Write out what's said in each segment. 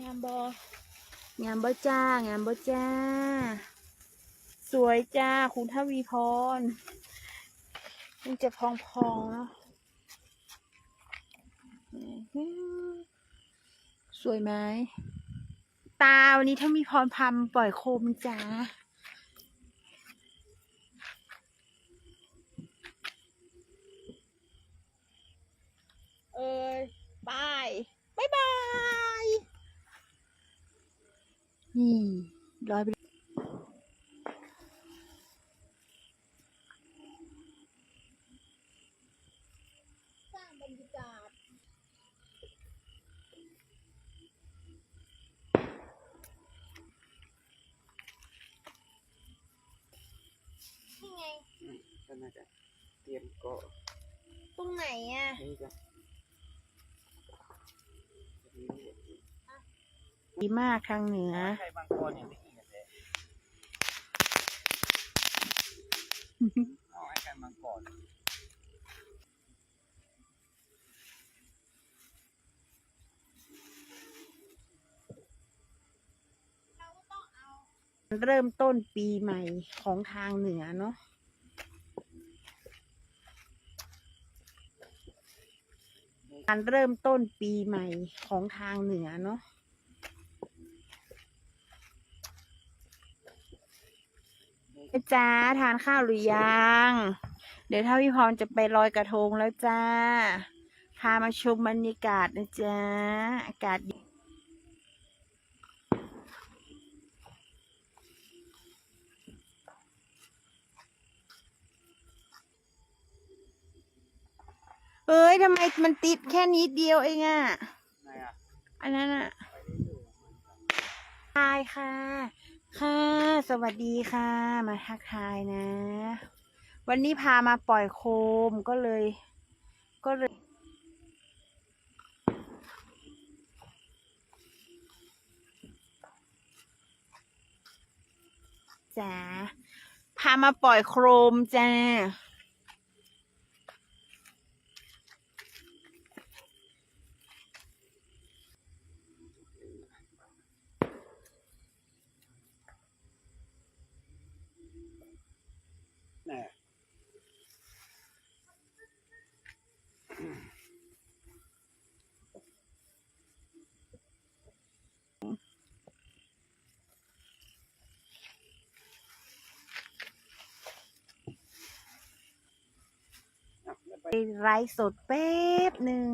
งามบองามบอจ้า งามบอจ้า สวยจ้า คุณทวีพรมันจะพองๆเนาะอื้อสวยไหมตาวันนี้ถ้ามีพรพามาปล่อยโคมจ้า เอ้ยบายบายบาย นี่ร้อยไปสร้างบรรยากาศ นี่ไง ก็ น่าจะเตรียมเกาะตรงไหนอะนี่จ้ะดีมากทางเหนือ ใครบางคนอย่างที่อีกเลยเอาไอ้ไข่มังกรเริ่มต้นปีใหม่ของทางเหนือเนาะ การเริ่มต้นปีใหม่ของทางเหนือเนาะจ้าทานข้าวหรือยัง เดี๋ยวถ้าพี่พรจะไปลอยกระทงแล้วจ้า พามาชมบรรยากาศนะจ้า อากาศดี เอ้ยทำไมมันติดแค่นิดเดียวเองอะไหนอะอันนั้นอะทายค่ะ ค่ะ สวัสดีค่ะ มาทักทายนะ วันนี้พามาปล่อยโคมก็เลย ก็เลยจ้าพามาปล่อยโครมจ้า ไหนอะอะแล้ว ไปไลฟ์สดแป๊บหนึ่ง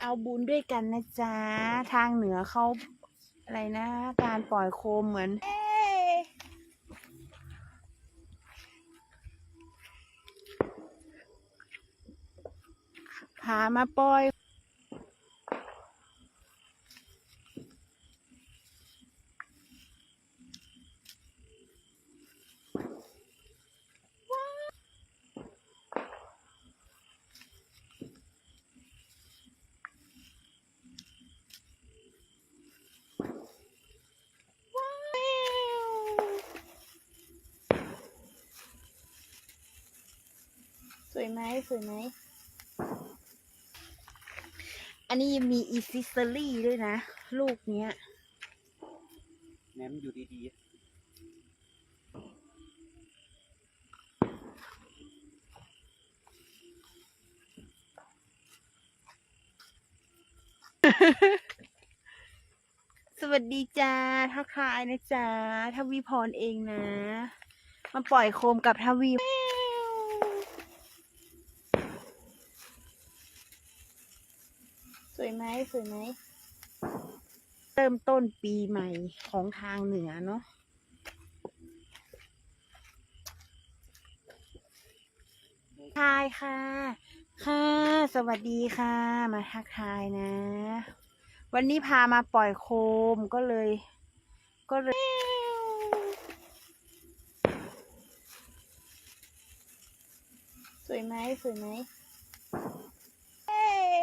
เอาบุญด้วยกันนะจ๊ะ ทางเหนือเขาอะไรนะ การปล่อยโคมเหมือนพามาปล่อย สวยไหมสวยไหม อันนี้ยังมีอีซิสเซอรี่ด้วยนะ ลูกเนี้ยแหนมอยู่ดีๆ สวัสดีจ้าทักทายนะจ๊ะทวีพรเองนะ มาปล่อยโคมกับทวี สวย ไหมสวยไหมเริ่มต้นปีใหม่ของทางเหนือเนาะทายค่ะ ค่ะ สวัสดีค่ะ มาทักทายนะ วันนี้พามาปล่อยโคมก็เลย ก็เลยสวยไหมสวยไหมเอ้ย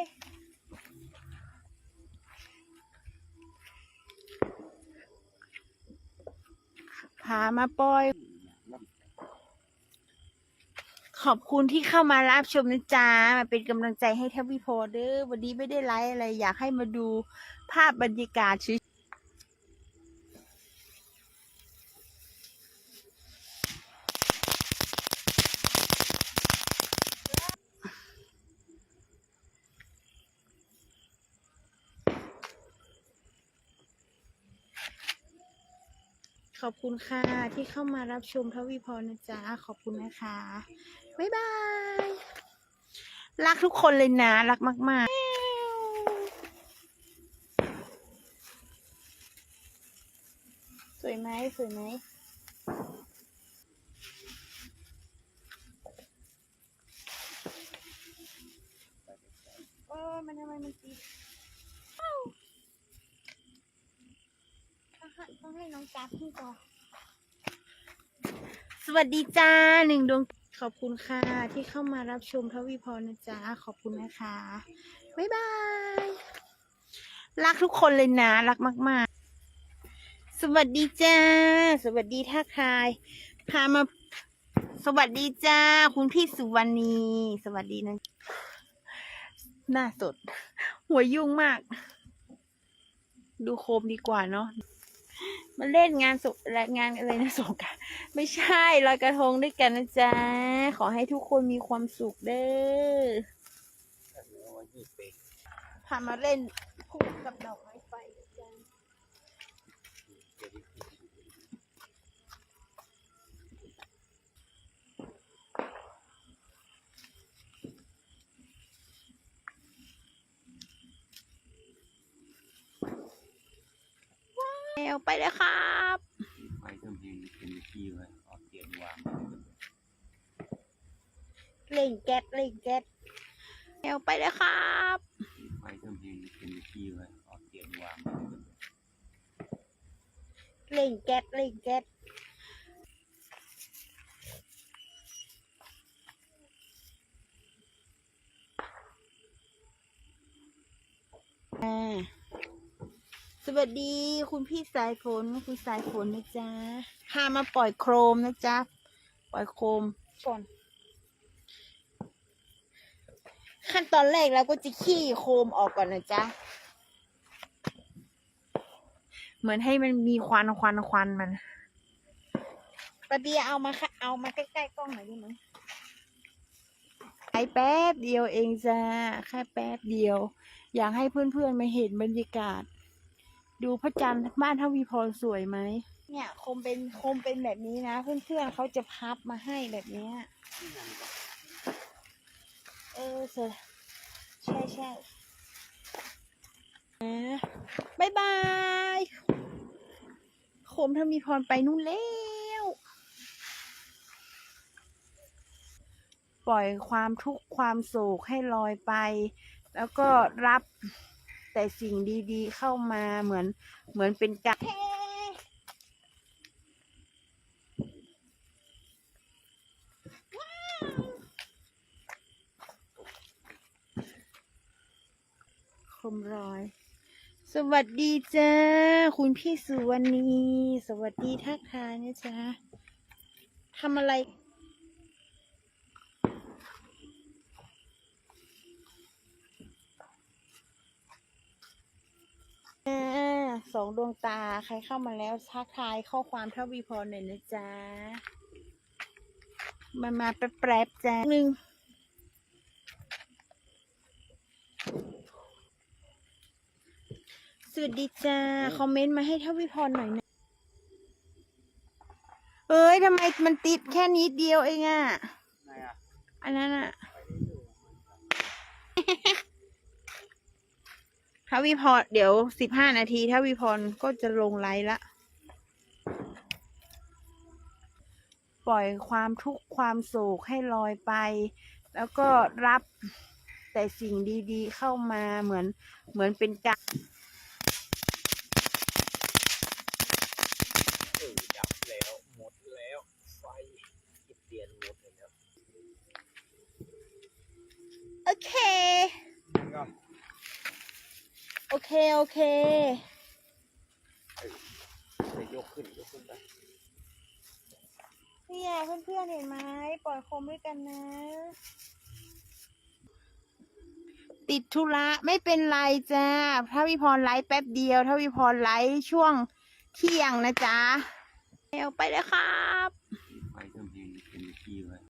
พา มาปล่อย ขอบคุณที่เข้ามารับชมนะจ๊ะมาเป็นกำลังใจให้ทวีโพเด้อวันนี้ไม่ได้ไลฟ์อะไรอยากให้มาดูภาพบรรยากาศ ขอบคุณค่ะที่เข้ามารับชมทวีพรนะจ๊ะ ขอบคุณนะคะ บ๊ายบาย รักทุกคนเลยนะ รักมาก ๆสวยไหมสวยไหมเออมันทำไมมันตีเอ้าต้องให้ต้องให้น้อง จับขึ้นก่อนสวัสดีจ้าหนึ่งดวงขอบคุณค่ะ ที่เข้ามารับชมทวีพรนะจ๊ะขอบคุณนะคะ บ๊ายบาย รักทุกคนเลยนะ รักมาก ๆ สวัสดีจ้า สวัสดีทักทาย พามาสวัสดีจ้า คุณพี่สุวรรณี สวัสดีนะ หน้าสด หัวยุ่งมาก ดูโคมดีกว่าเนาะ มาเล่นงานสุและงานอะไรนะสงกรารไม่ใช่ลอยกระทงด้วยกันนะจ๊ะ ขอให้ทุกคนมีความสุขเด้อแต่เนื้อว่ายี่สิบพามาเล่นพูดกับดอกไม้ไฟนะจ๊ะ เดี๋ยวนี้คือ แมวไปเลยครับไฟเพิ่มเพลงเป็นที่เลยออกเตียงวางเล่งแก๊สเล่งแก๊สแมวไปเลยครับไฟเพิ่มเพลงเป็นที่เลยออกเตียงวางเล่งแก๊สเล่งแก๊สอ่าส วัสดีคุณพี่สายฝนคุณสายฝนนะจ๊ะพามาปล่อยโครมนะจ๊ะ ปล่อยโคมก่อนขั้นตอนแรกเราก็จะขี้โคมออกก่อนนะจ๊ะ เหมือนให้มันมีควันควันควันมันปะเบียร์เอามาค่ะเอามาใกล้ๆกล้องหน่อยได้ไหมไอแป๊บเดียวเองจ้าแค่แป๊บเดียว อยากให้เพื่อนๆมาเห็นบรรยากาศ ดูพระจันทร์บ้านทวีพรสวยไหม เนี่ยคมเป็นคมเป็นแบบนี้นะ เพื่อนๆเขาจะพับมาให้แบบเนี้ย เออเสร็จใช่ใช่นะบายบาย โคมถ้ามีพรไปนู่นแล้ว ปล่อยความทุกข์ความโศกให้ลอยไป แล้วก็รับ แต่สิ่งดีๆเข้ามาเหมือนเหมือนเป็นการคมรอย สวัสดีจ้า คุณพี่สุวรรณี สวัสดีทักทายนะจ๊ะทำอะไร สองดวงตาใครเข้ามาแล้วทักทายข้อความทวีพรหน่อยนะจ๊ะมามาแป๊บๆจ้ะหนึ่งสวัสดีจ้า คอมเมนต์มาให้ทวีพรหน่อยนะ เอ้ยทำไมมันติดแค่นิดเดียวเองอะไหนอะอันนั้นอะ ถ้าวิพรเดี๋ยวสิบห้านาที ถ้าวิพรก็จะลงไลฟ์ละ ปล่อยความทุกข์ความโศกให้ลอยไป แล้วก็รับแต่สิ่งดีๆเข้ามาเหมือนเหมือนเป็นการเออดับแล้วหมดแล้ว ไฟติดเตียนหมดเลยครับโอเคก็ โอเค โอเคจะยกขึ้นยกขึ้นไปเนี่ยเพื่อนๆเห็นไหมปล่อยโคมด้วยกันนะ ติดธุระไม่เป็นไรจ้าถ้าวิพรไลฟ์แป๊บเดียว ถ้าวิพรไลฟ์ช่วงเที่ยงนะจ๊ะเอวไปเลยครับ